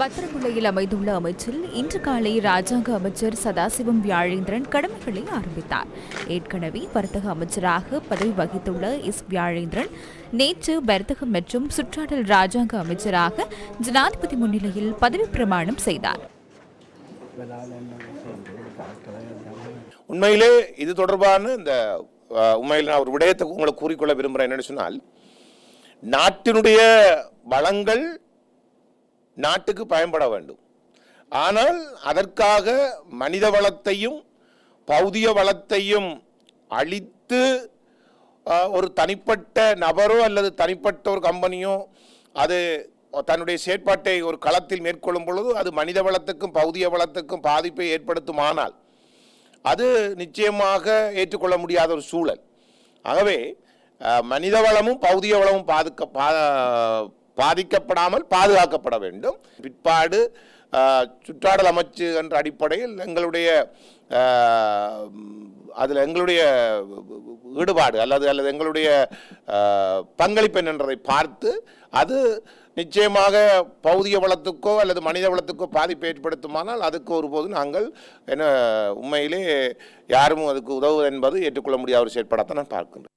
பத்திரமுல்லையில் அமைந்துள்ள அமைச்சில் இன்று காலை ராஜாங்க அமைச்சர் சதாசிவம் வியாழேந்திரன் கடமைகளை ஆரம்பித்தார். ஏற்கனவே வர்த்தக அமைச்சராக பதவி வகித்துள்ள எஸ் வியாழேந்திரன் நேற்று வர்த்தகம் மற்றும் சுற்றாடல் ராஜாங்க அமைச்சராக ஜனாதிபதி முன்னிலையில் பதவி பிரமாணம் செய்தார். உண்மையிலே இது தொடர்பான இந்த உண்மையில் நான் ஒரு விடயத்தை உங்களை கூறிக்கொள்ள விரும்புகிறேன் என்னென்னு சொன்னால் நாட்டினுடைய வளங்கள் நாட்டுக்கு பயன்பட வேண்டும். ஆனால் அதற்காக மனித வளத்தையும் பௌதிய வளத்தையும் அழித்து ஒரு தனிப்பட்ட நபரோ அல்லது தனிப்பட்ட ஒரு கம்பெனியோ அது தன்னுடைய செயற்பாட்டை ஒரு களத்தில் மேற்கொள்ளும் பொழுது அது மனித வளத்துக்கும் பௌதிய வளத்துக்கும் பாதிப்பை ஏற்படுத்துமானால் அது நிச்சயமாக ஏற்றுக்கொள்ள முடியாத ஒரு சூழல். ஆகவே மனித வளமும் பௌதிய வளமும் பாதுக்க பா- பாதிக்கப்படாமல் பாதுகாக்கப்பட வேண்டும். பிற்பாடு சுற்றாடல் அமைச்சு என்ற அடிப்படையில் எங்களுடைய அதில் எங்களுடைய ஈடுபாடு அல்லது அல்லது எங்களுடைய பங்களிப்பு என்னன்றதை பார்த்து அது நிச்சயமாக பௌதிய வளத்துக்கோ அல்லது மனித வளத்துக்கோ பாதிப்பை ஏற்படுத்துமானால் அதுக்கு ஒருபோது நாங்கள் என்ன உண்மையிலே யாரும் அதுக்கு உதவுவது என்பது ஏற்றுக்கொள்ள முடியாத ஒரு செயற்பாடாக நான் பார்க்கின்றேன்.